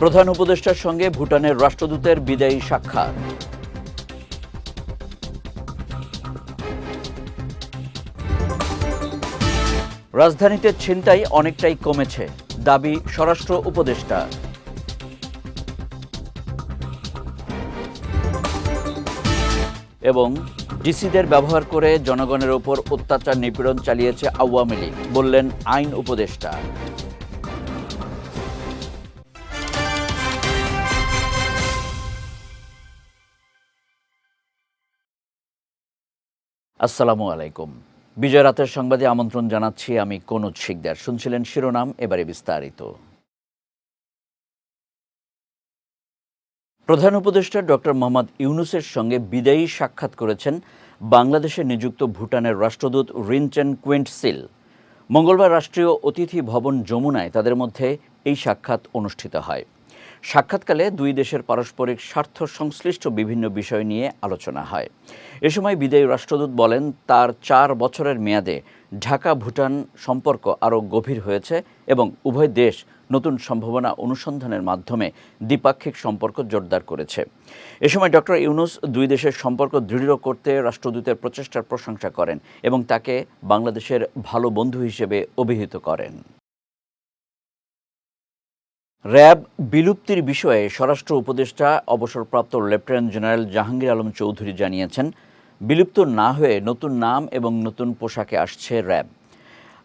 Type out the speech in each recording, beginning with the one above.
প্রধান উপদেষ্টার সঙ্গে ভুটানের রাষ্ট্রদূতের বিদায়ী সাক্ষাৎ। রাজধানীতে ছিনতাই অনেকটাই কমেছে, দাবি স্বরাষ্ট্র উপদেষ্টা। এবং ডিসিদের ব্যবহার করে জনগণের ওপর অত্যাচার নিপীড়ন চালিয়েছে আওয়ামী লীগ, বললেন আইন উপদেষ্টা। আসসালামু আলাইকুম। বিজয় রাতের সংবাদে আমন্ত্রণ জানাচ্ছি আমি কনুজ শিকদার। শুনছিলেন শিরোনাম, এবারে বিস্তারিত। প্রধান উপদেষ্টা ডক্টর মোহাম্মদ ইউনুসের সঙ্গে বিদায়ী সাক্ষাৎ করেছেন বাংলাদেশে নিযুক্ত ভুটানের রাষ্ট্রদূত রিনচেন কুয়েন্ট সিল মঙ্গলবার রাষ্ট্রীয় অতিথি ভবন যমুনায় তাদের মধ্যে এই সাক্ষাৎ অনুষ্ঠিত হয়। সাক্ষাৎকালে দুই দেশের পারস্পরিক স্বার্থ সংশ্লিষ্ট বিভিন্ন বিষয় নিয়ে আলোচনা হয়। এ সময় বিদায়ী রাষ্ট্রদূত বলেন, তার চার বছরের মেয়াদে ঢাকা ভুটান সম্পর্ক আরও গভীর হয়েছে এবং উভয় দেশ নতুন সম্ভাবনা অনুসন্ধানের মাধ্যমে দ্বিপাক্ষিক সম্পর্ক জোরদার করেছে। এ সময় ডক্টর ইউনুস দুই দেশের সম্পর্ক দৃঢ় করতে রাষ্ট্রদূতের প্রচেষ্টার প্রশংসা করেন এবং তাকে বাংলাদেশের ভালো বন্ধু হিসেবে অভিহিত করেন। র্যাব বিলুপ্তির বিষয়ে স্বরাষ্ট্র উপদেষ্টা, অবসরপ্রাপ্ত লেফটেন্যান্ট জেনারেল জাহাঙ্গীর আলম চৌধুরী জানিয়েছেন, বিলুপ্ত না হয়ে নতুন নাম এবং নতুন পোশাকে আসছে র্যাব।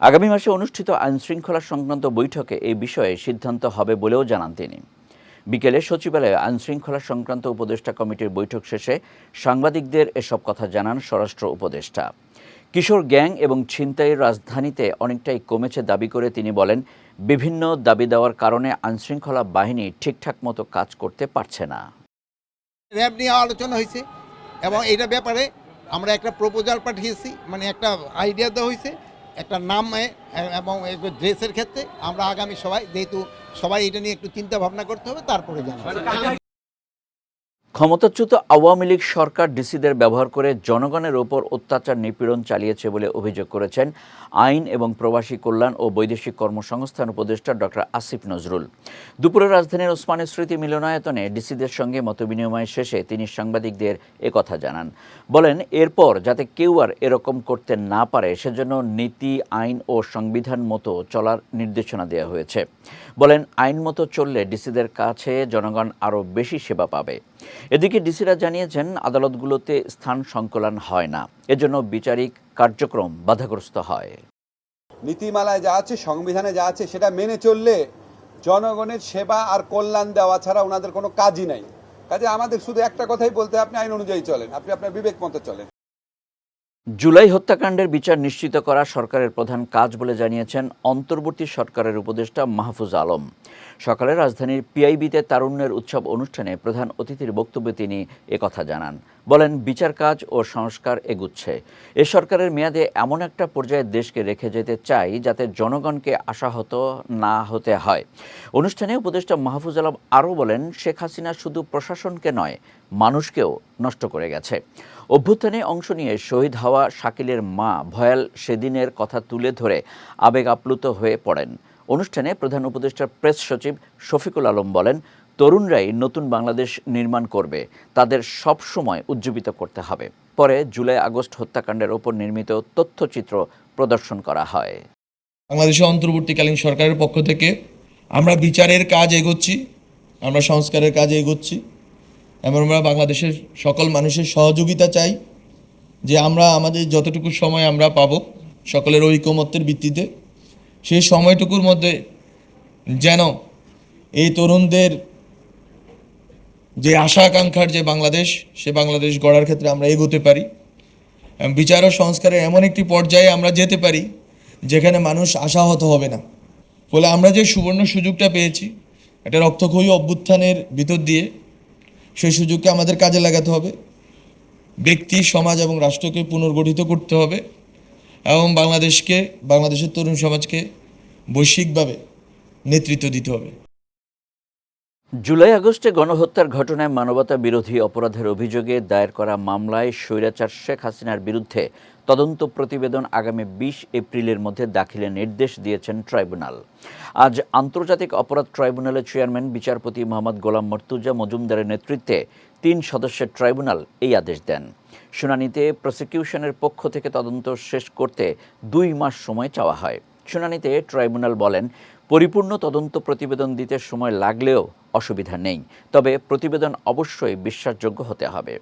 আগামী মাসে অনুষ্ঠিত আইনশৃঙ্খলা সংক্রান্ত বৈঠকে এই বিষয়ে সিদ্ধান্ত হবে বলেও জানান তিনি। বিকেলে সচিবালয়ে আইনশৃঙ্খলা সংক্রান্ত উপদেষ্টা কমিটির বৈঠক শেষে সাংবাদিকদের এসব কথা জানান স্বরাষ্ট্র উপদেষ্টা। কিশোর গ্যাং এবং ছিনতাইয়ের রাজধানীতে অনেকটাই কমেছে দাবি করে তিনি বলেন, বিভিন্ন দাবি দেওয়ার কারণে আইনশৃঙ্খলা বাহিনী ঠিকঠাক মতো কাজ করতে পারছে না। র্যাব নিয়ে আলোচনা হয়েছে এবং এইটা ব্যাপারে আমরা একটা প্রপোজাল পাঠিয়েছি মানে একটা আইডিয়া দেওয়া হয়েছে, একটা নাম এবং ড্রেসের ক্ষেত্রে আমরা আগামী সবাই যেহেতু সবাই এটা নিয়ে একটু চিন্তা ভাবনা করতে হবে, তারপরে জানাব। ক্ষমতাচ্যুত আওয়ামী লীগ সরকার ডিসিদের ব্যবহার করে জনগণের ওপর অত্যাচার নিপীড়ন চালিয়েছে বলে অভিযোগ করেছেন আইন এবং প্রবাসী কল্যাণ ও বৈদেশিক কর্মসংস্থান উপদেষ্টা ডক্টর আসিফ নজরুল। দুপুরে রাজধানীর ওসমানী স্মৃতি মিলনায়তনে ডিসিদের সঙ্গে মতবিনিময় শেষে তিনি সাংবাদিকদের একথা জানান। বলেন, এরপর যাতে কেউ আর এরকম করতে না পারে, সেজন্য নীতি, আইন ও সংবিধান মতো চলার নির্দেশনা দেওয়া হয়েছে। বলেন, আইন মতো চললে ডিসিদের কাছে জনগণ আরও বেশি সেবা পাবে। এদিকে ডিসিরা জানিয়েছেন, আদালতগুলোতে স্থান সংকলন হয় না। এজন্য বিচারিক কার্যক্রম বাধাগ্রস্ত হয়। নীতিমালায় যা আছে, সংবিধানে যা আছে, সেটা মেনে চললে জনগণের সেবা আর কল্যাণ দেওয়া ছাড়া ওনাদের কোনো কাজই নাই। কাজে আমাদের শুধু একটা কথাই বলতে আপনি আইন অনুযায়ী চলেন, আপনি আপনার বিবেক মতো চলেন। জুলাই হত্যাকাণ্ডের বিচার নিশ্চিত করা সরকারের প্রধান কাজ বলে জানিয়েছেন অন্তর্বর্তী সরকারের উপদেষ্টা মাহফুজ আলম। সকালে রাজধানীর পিআইবিতে তারুণ্যের উৎসব অনুষ্ঠানে প্রধান অতিথির বক্তব্যে তিনি একথা জানান। বলেন, বিচার কাজ ও সংস্কার এগুচ্ছে। এ সরকারের মেয়াদে এমন একটা পর্যায়ে দেশকে রেখে যেতে চাই যাতে জনগণকে আশাহত না হতে হয়। অনুষ্ঠানে উপদেষ্টা মাহফুজ আলম আরও বলেন, শেখ হাসিনা শুধু প্রশাসনকে নয়, মানুষকেও নষ্ট করে গেছে। অভ্যুত্থানে অংশ নিয়ে শহীদ হওয়া শাকিলের মা ভয়াল সেদিনের কথা তুলে ধরে আবেগ আপ্লুত হয়ে পড়েন। অনুষ্ঠানে প্রধান উপদেষ্টার প্রেস সচিব শফিকুল আলম বলেন তরুণরাই নতুন বাংলাদেশ নির্মাণ করবে, তাদের সব সময় উজ্জীবিত করতে হবে। পরে জুলাই আগস্ট হত্যাকাণ্ডের ওপর নির্মিত তথ্যচিত্র প্রদর্শন করা হয়। বাংলাদেশের অন্তর্বর্তীকালীন সরকারের পক্ষ থেকে আমরা বিচারের কাজ এগোচ্ছি, আমরা সংস্কারের কাজ এগোচ্ছি, এবং আমরা বাংলাদেশের সকল মানুষের সহযোগিতা চাই যে আমরা আমাদের যতটুকু সময় আমরা পাবো সকলের ঐকমত্যের ভিত্তিতে, সেই সময়টুকুর মধ্যে যেন এই তরুণদের যে আশা আকাঙ্ক্ষার যে বাংলাদেশ, সে বাংলাদেশ গড়ার ক্ষেত্রে আমরা এগোতে পারি। বিচার ও সংস্কারের এমন একটি পর্যায়ে আমরা যেতে পারি, যেখানে মানুষ আশাহত হবে না। ফলে আমরা যে সুবর্ণ সুযোগটা পেয়েছি, একটা রক্তক্ষয়ী অভ্যুত্থানের ভিতর দিয়ে, সেই সুযোগকে আমাদের কাজে লাগাতে হবে। ব্যক্তি, সমাজ এবং রাষ্ট্রকে পুনর্গঠিত করতে হবে এবং বাংলাদেশকে, বাংলাদেশের তরুণ সমাজকে বৈশ্বিকভাবে নেতৃত্ব দিতে হবে। জুলাই আগস্টে গণহত্যার ঘটনায় মানবতা বিরোধী অপরাধের অভিযোগে দায়ের করা মামলায় স্বৈরাচার শেখ হাসিনার বিরুদ্ধে তদন্ত প্রতিবেদন আগামী বিশ এপ্রিলের মধ্যে দাখিলের নির্দেশ দিয়েছেন ট্রাইব্যুনাল। আজ আন্তর্জাতিক অপরাধ ট্রাইব্যুনালের চেয়ারম্যান, বিচারপতি মোহাম্মদ গোলাম মর্তুজা মজুমদারের নেতৃত্বে তিন সদস্যের ট্রাইব্যুনাল এই আদেশ দেন। শুনানিতে প্রসিকিউশনের পক্ষ থেকে তদন্ত শেষ করতে দুই মাস সময় চাওয়া হয়। শুনানিতে ট্রাইব্যুনাল বলেন, পরিপূর্ণ তদন্ত প্রতিবেদন দিতে সময় লাগলেও অসুবিধা নেই। তবে প্রতিবেদন অবশ্যই বিশ্বাসযোগ্য হতে হবে।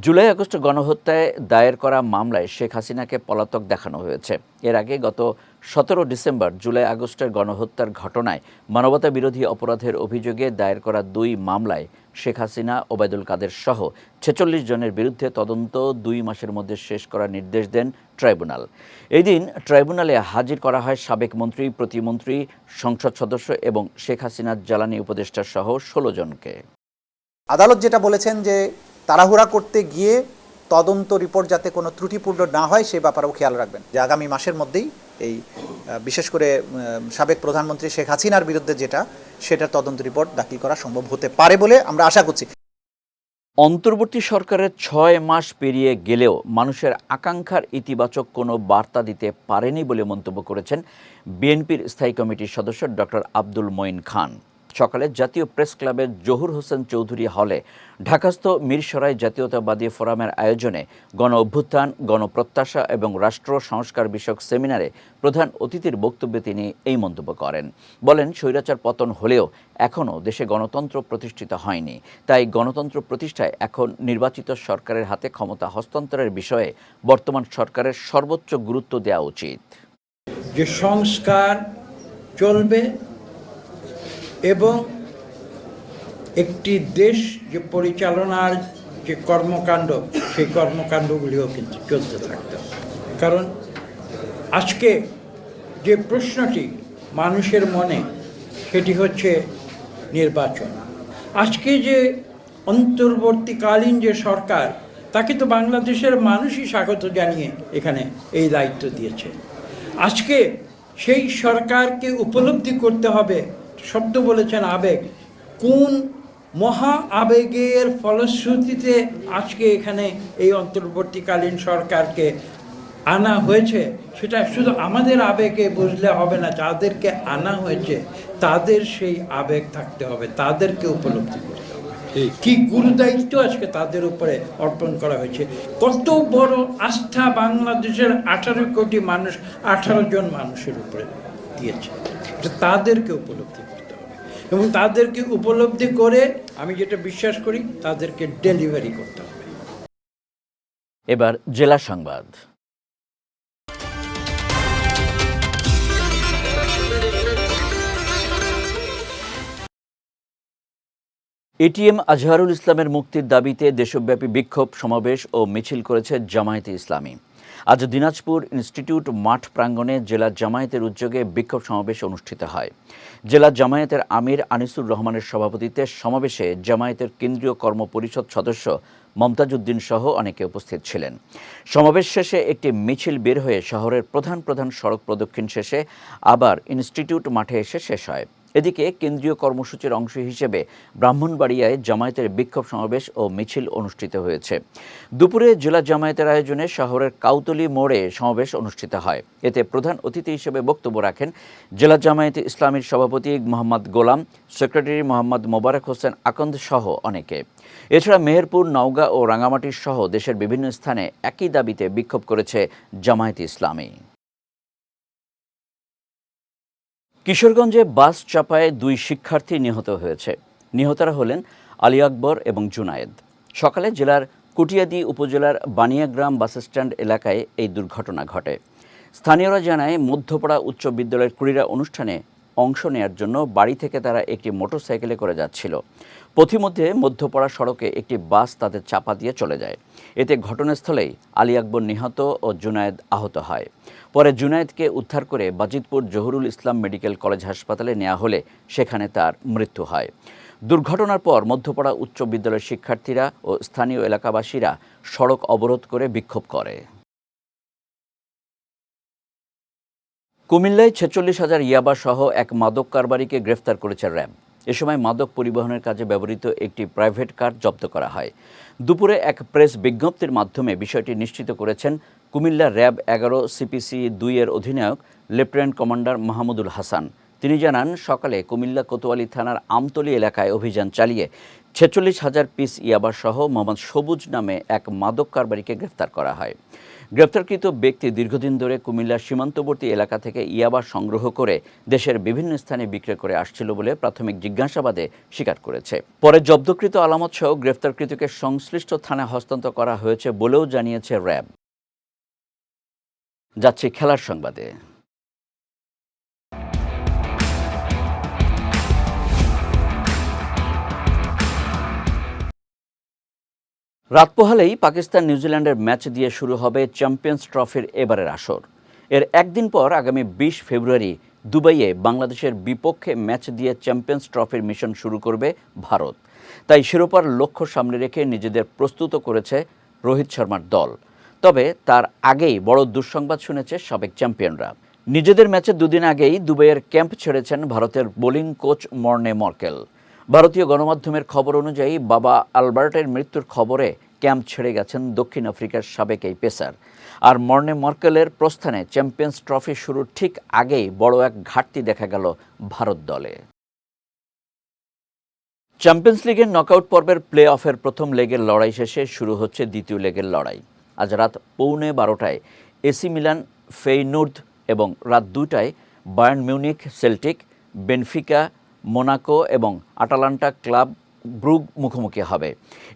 জুলাই আগস্ট গণহত্যায় দায়ের করা মামলায় শেখ হাসিনাকে পলাতক দেখানো হয়েছে। এর আগে গত সতেরো ডিসেম্বর জুলাই আগস্টের গণহত্যার ঘটনায় মানবতা বিরোধী অপরাধের অভিযোগে দায়ের করা দুই মামলায় শেখ হাসিনা, ওবায়দুল কাদের সহ ছেচল্লিশ জনের বিরুদ্ধে তদন্ত দুই মাসের মধ্যে শেষ করার নির্দেশ দেন ট্রাইব্যুনাল। এদিন ট্রাইব্যুনালে হাজির করা হয় সাবেক মন্ত্রী, প্রতিমন্ত্রী, সংসদ সদস্য এবং শেখ হাসিনার জ্বালানি উপদেষ্টা সহ ষোলো জনকে। আদালত যেটা বলেছেন যে তাড়াহুড়া করতে গিয়ে তদন্ত রিপোর্ট যাতে কোনো ত্রুটিপূর্ণ না হয়, সে ব্যাপারেও খেয়াল রাখবেন। যে আগামী মাসের মধ্যেই এই বিশেষ করে সাবেক প্রধানমন্ত্রী শেখ হাসিনার বিরুদ্ধে যেটা, সেটার তদন্ত রিপোর্ট দাখিল করা সম্ভব হতে পারে বলে আমরা আশা করছি। অন্তর্বর্তী সরকারের ছয় মাস পেরিয়ে গেলেও মানুষের আকাঙ্ক্ষার ইতিবাচক কোনো বার্তা দিতে পারেনি বলে মন্তব্য করেছেন বিএনপির স্থায়ী কমিটির সদস্য ডক্টর আব্দুল মঈন খান। সকালে জাতীয় প্রেস ক্লাবের জহুর হোসেন চৌধুরী হলে ঢাকাস্থ মিরসরাই জাতীয়তাবাদী ফোরামের আয়োজনে গণ অভ্যুত্থান গণপ্রত্যাশা এবং রাষ্ট্র সংস্কার বিষয়ক সেমিনারে প্রধান অতিথির বক্তব্যে তিনি এই মন্তব্য করেন। বলেন, স্বৈরাচার পতন হলেও এখনও দেশে গণতন্ত্র প্রতিষ্ঠিত হয়নি। তাই গণতন্ত্র প্রতিষ্ঠায় এখন নির্বাচিত সরকারের হাতে ক্ষমতা হস্তান্তরের বিষয়ে বর্তমান সরকারের সর্বোচ্চ গুরুত্ব দেওয়া উচিত। যে সংস্কার চলবে এবং একটি দেশ যে পরিচালনার যে কর্মকাণ্ড, সেই কর্মকাণ্ডগুলিও কিন্তু চলতে থাকতে কারণ আজকে যে প্রশ্নটি মানুষের মনে, সেটি হচ্ছে নির্বাচন। আজকে যে অন্তর্বর্তীকালীন যে সরকার, তাকে তো বাংলাদেশের মানুষই স্বাগত জানিয়ে এখানে এই দায়িত্ব দিয়েছে। আজকে সেই সরকারকে উপলব্ধি করতে হবে শব্দ বলেছেন আবেগ। কোন মহা আবেগের ফলশ্রুতিতে আজকে এখানে এই অন্তর্বর্তীকালীন সরকারকে আনা হয়েছে সেটা শুধু আমাদের আবেগে বুঝলে হবে না যাদেরকে আনা হয়েছে তাদের সেই আবেগ থাকতে হবে তাদেরকে উপলব্ধি করতে হবে। কি গুরুদায়িত্ব আজকে তাদের উপরে অর্পণ করা হয়েছে? কত বড় আস্থা বাংলাদেশের আঠারো কোটি মানুষ আঠারো জন মানুষের উপরে দিয়েছে। তাদেরকে উপলব্ধি করতে হবে। এবং তাদেরকে উপলব্ধি করে আমি যেটা বিশ্বাস করি, তাদেরকে ডেলিভারি করতে হবে। এবার জেলা সংবাদ। এটিএম আজহারুল ইসলামের মুক্তির দাবিতে দেশব্যাপী বিক্ষোভ, সমাবেশ ও মিছিল করেছে জামায়াতে ইসলামী। আজ দিনাজপুর ইনস্টিটিউট মাঠ প্রাঙ্গণে জেলা জামায়াতের উদ্যোগে বিক্ষোভ সমাবেশ অনুষ্ঠিত হয়। জেলা জামায়াতের আমির আনিসুর রহমানের সভাপতিত্বে সমাবেশে জামায়াতের কেন্দ্রীয় কর্মপরিষদ সদস্য মমতাজউদ্দিন সহ অনেকে উপস্থিত ছিলেন। সমাবেশ শেষে একটি মিছিল বের হয়ে শহরের প্রধান প্রধান সড়ক প্রদক্ষিণ শেষে আবার ইনস্টিটিউট মাঠে এসে শেষ হয়। এদিকে কেন্দ্রীয় কর্মসূচির অংশ হিসেবে ব্রাহ্মণবাড়িয়ায় জামায়াতের বিক্ষোভ সমাবেশ ও মিছিল অনুষ্ঠিত হয়েছে। দুপুরে জেলা জামায়াতের আয়োজনে শহরের কাউতলি মোড়ে সমাবেশ অনুষ্ঠিত হয়। এতে প্রধান অতিথি হিসেবে বক্তব্য রাখেন জেলা জামায়াতে ইসলামীর সভাপতি মোহাম্মদ গোলাম, সেক্রেটারি মোহাম্মদ মোবারক হোসেন আকন্দ সহ অনেকে। এছাড়া মেহেরপুর, নওগাঁ ও রাঙামাটির সহ দেশের বিভিন্ন স্থানে একই দাবিতে বিক্ষোভ করেছে জামায়াতে ইসলামী। কিশোরগঞ্জে বাস চাপায় দুই শিক্ষার্থী নিহত হয়েছে। নিহতরা হলেন আলী আকবর এবং জুনায়েদ। সকালে জেলার কুটিয়াদি উপজেলার বানিয়াগ্রাম বাসস্ট্যান্ড এলাকায় এই দুর্ঘটনা ঘটে। স্থানীয়রা জানায়, মধ্যপাড়া উচ্চ বিদ্যালয়ের ক্রীড়া অনুষ্ঠানে অংশ নেয়ার জন্য বাড়ি থেকে তারা একটি মোটরসাইকেলে করে যাচ্ছিল। পথিমধ্যে মধ্যপাড়া সড়কে একটি বাস তাদের চাপা দিয়ে চলে যায়। এতে ঘটনাস্থলেই আলী আকবর নিহত ও জুনায়েদ আহত হয়। পরে জুনায়েদকে উদ্ধার করে বাজিতপুর জহুরুল ইসলাম মেডিকেল কলেজ হাসপাতালে নেওয়া হলে সেখানে তার মৃত্যু হয়। দুর্ঘটনার পর মধ্যপাড়া উচ্চ বিদ্যালয়ের শিক্ষার্থীরা ও স্থানীয় এলাকাবাসীরা সড়ক অবরোধ করে বিক্ষোভ করে। কুমিল্লায় ছেচল্লিশ হাজার ইয়াবা সহ এক মাদক কারবারিকে গ্রেফতার করেছে র্যাব। এ সময় মাদক পরিবহনের কাজে ব্যবহৃত একটি প্রাইভেট কার জব্দ করা হয়। দুপুরে এক প্রেস বিজ্ঞপ্তির মাধ্যমে বিষয়টি নিশ্চিত করেছেন কুমিল্লা র্যাব এগারো সিপিসি দুইয়ের অধিনায়ক, লেফটেন্যান্ট কমান্ডার মাহমুদুল হাসান। তিনি জানান, সকালে কুমিল্লা কোতোয়ালি থানার আমতলি এলাকায় অভিযান চালিয়ে ছেচল্লিশ হাজার পিস ইয়াবা সহ মোহাম্মদ সবুজ নামে এক মাদক কারবারিকে গ্রেফতার করা হয়। গ্রেপ্তারকৃত ব্যক্তি দীর্ঘদিন ধরে কুমিল্লার সীমান্তবর্তী এলাকা থেকে ইয়াবা সংগ্রহ করে দেশের বিভিন্ন স্থানে বিক্রয় করে আসছিল বলে প্রাথমিক জিজ্ঞাসাবাদে স্বীকার করেছে। পরে জব্দকৃত আলামত সহ গ্রেফতারকৃতকে সংশ্লিষ্ট থানায় হস্তান্তর করা হয়েছে বলেও জানিয়েছে র্যাব। যাচ্ছে খেলার সংবাদে। রাত পোহালেই পাকিস্তান নিউজিল্যান্ডের ম্যাচ দিয়ে শুরু হবে চ্যাম্পিয়ন্স ট্রফির এবারের আসর। এর একদিন পর আগামী বিশ ফেব্রুয়ারি দুবাইয়ে বাংলাদেশের বিপক্ষে ম্যাচ দিয়ে চ্যাম্পিয়ন্স ট্রফির মিশন শুরু করবে ভারত। তাই শিরোপার লক্ষ্য সামনে রেখে নিজেদের প্রস্তুত করেছে রোহিত শর্মার দল। তবে তার আগেই বড় দুঃসংবাদ শুনেছে সাবেক চ্যাম্পিয়নরা। নিজেদের ম্যাচে দুদিন আগেই দুবাইয়ের ক্যাম্প ছেড়েছেন ভারতের বোলিং কোচ মর্নে মর্কেল। ভারতীয় গণমাধ্যমের খবর অনুযায়ী বাবা আলবার্টের মৃত্যুর খবরে ক্যাম্প ছেড়ে গেছেন দক্ষিণ আফ্রিকার সাবেক এই পেসার। আর মর্নে মর্কেলের প্রস্থানে চ্যাম্পিয়ন্স ট্রফি শুরুর ঠিক আগেই বড় এক ঘাটতি দেখা গেল ভারত দলে। চ্যাম্পিয়ন্স লিগের নকআউট পর্বের প্লে অফের প্রথম লেগের লড়াই শেষে শুরু হচ্ছে দ্বিতীয় লেগের লড়াই। আজ রাত পৌনে বারোটায় এসি মিলান, ফেইনুর্দ এবং রাত দুটায় Bayern Munich Celtic, Benfica, Monaco এবং আটালান্টা ক্লাব ব্রুগ মুখোমুখি হবে।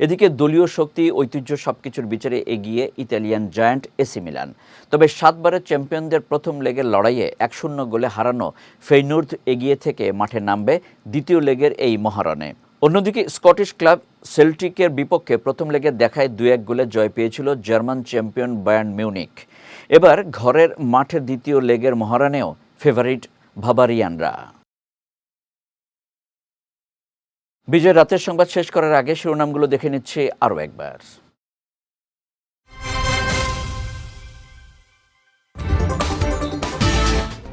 এদিকে দলীয় শক্তি, ঐতিহ্য সবকিছুর বিচারে এগিয়ে ইতালিয়ান জায়ান্ট এসি মিলান। তবে সাতবারের চ্যাম্পিয়নদের প্রথম লেগের লড়াইয়ে এক শূন্য গোলে হারানো ফেইনুর্দ এগিয়ে থেকে মাঠে নামবে দ্বিতীয় লেগের এই মহারণে। অন্যদিকে স্কটিশ ক্লাব সেল্টিকের বিপক্ষে প্রথম লেগে দেখায় দু এক গোলে জয় পেয়েছিল জার্মান চ্যাম্পিয়ন বায়ার্ন মিউনিক এবার ঘরের মাঠে দ্বিতীয় লেগের মহারণেও ফেভারিট ভাবারিয়ানরা। বিজয় রাতের সংবাদ শেষ করার আগে শিরোনামগুলো দেখে নিচ্ছে আরও একবার।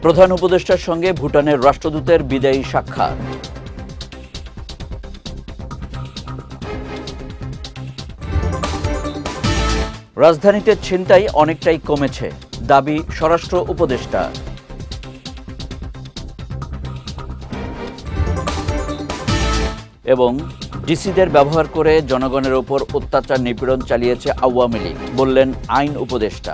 প্রধান উপদেষ্টার সঙ্গে ভুটানের রাষ্ট্রদূতের বিদায়ী সাক্ষাৎ। রাজধানীতে ছিনতাই অনেকটাই কমেছে, দাবি স্বরাষ্ট্র উপদেষ্টা। এবং ডিসিদের ব্যবহার করে জনগণের ওপর অত্যাচার নিপীড়ন চালিয়েছে আওয়ামী লীগ বললেন আইন উপদেষ্টা।